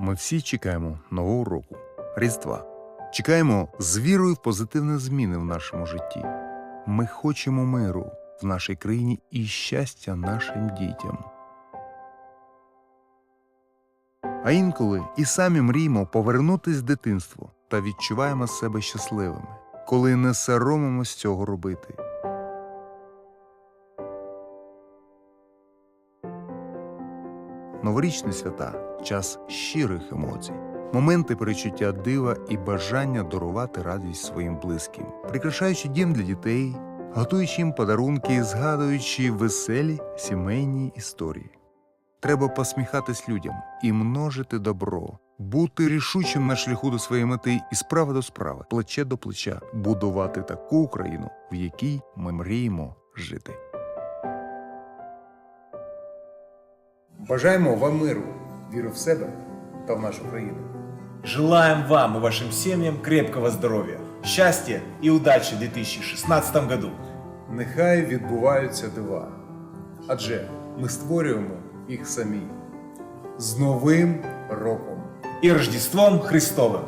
Ми всі чекаємо нового року, Різдва. Чекаємо з вірою в позитивні зміни в нашому житті. Ми хочемо миру в нашій країні і щастя нашим дітям. А інколи і самі мріємо повернутись в дитинство та відчуваємо себе щасливими, коли не соромимось цього робити. Новорічні свята час щирих емоцій, моменти перечуття дива і бажання дарувати радість своїм близьким, прикрашаючи дім для дітей, готуючи їм подарунки, і згадуючи веселі сімейні історії. Треба посміхатись людям і множити добро, бути рішучим на шляху до своєї мети і справа до справи, плече до плеча, будувати таку Україну, в якій ми мріємо жити. Бажаємо вам миру, віру в себе та в нашу країну. Желаем вам и вашим семьям крепкого здоровья, счастья и удачи в 2016 году. Нехай відбуваються дива, адже ми створюємо їх самі. З Новим роком! И Рождеством Христовым!